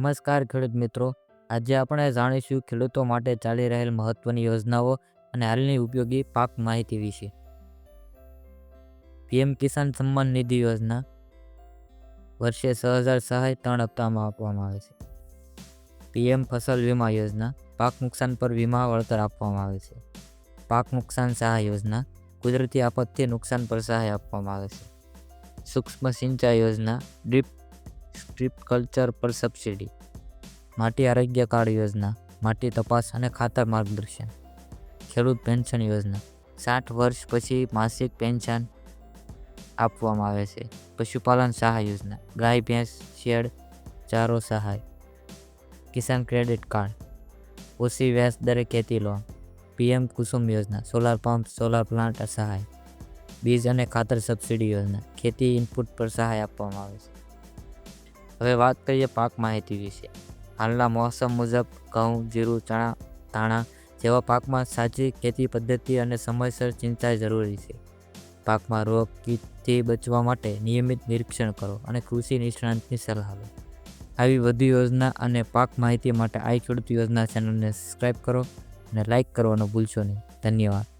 નમસ્કાર ખેડૂત મિત્રો. આજે આપણે જાણીશું ખેડૂતો માટે ચાલી રહેલ મહત્વની યોજનાઓ અને હાલની ઉપયોગી પાક માહિતી વિશે. પીએમ કિસાન સન્માન નિધિ યોજના. વર્ષે છ હજાર સહાય ત્રણ હપ્તામાં આપવામાં આવે છે. પીએમ ફસલ વીમા યોજના. પાક નુકસાન પર વીમા વળતર આપવામાં આવે છે. પાક નુકસાન સહાય યોજના. કુદરતી આપત્તિ નુકસાન પર સહાય આપવામાં આવે છે. સૂક્ષ્મ સિંચાઈ યોજના. ડ્રીપ, સ્ટ્રીપ કલ્ચર પર સબસિડી. માટી આરોગ્ય કાર્ડ યોજના, માટી તપાસ અને ખાતર માર્ગદર્શન, ખેડૂત પેન્શન યોજના. સાઠ વર્ષ પછી માસિક પેન્શન આપવામાં આવે છે. પશુપાલન સહાય યોજના, ગાય, ભેંસ, શેડ, ચારો સહાય, કિસાન ક્રેડિટ કાર્ડ ઓછી વ્યાજ દરે ખેતી લોન, પીએમ કુસુમ યોજના, સોલાર પંપ, સોલાર પ્લાન્ટ સહાય, બીજ અને ખાતર સબસિડી યોજના, ખેતી ઇનપુટ પર સહાય આપવામાં આવે છે. હવે વાત કરીએ પાક માહિતી વિશે. હાલના મોસમ મુજબ ઘઉં, જીરું, ચણા, ધાણા જેવા પાકમાં સાચી ખેતી પદ્ધતિ અને સમયસર સિંચાઈ જરૂરી છે. પાકમાં રોગ, કીટથી બચવા માટે નિયમિત નિરીક્ષણ કરો અને કૃષિ નિષ્ણાંતની સલાહ લો. આવી વધુ યોજના અને પાક માહિતી માટે આઈ ખેડૂત યોજના ચેનલને સબસ્ક્રાઈબ કરો અને લાઈક કરવાનું ભૂલશો નહીં. ધન્યવાદ.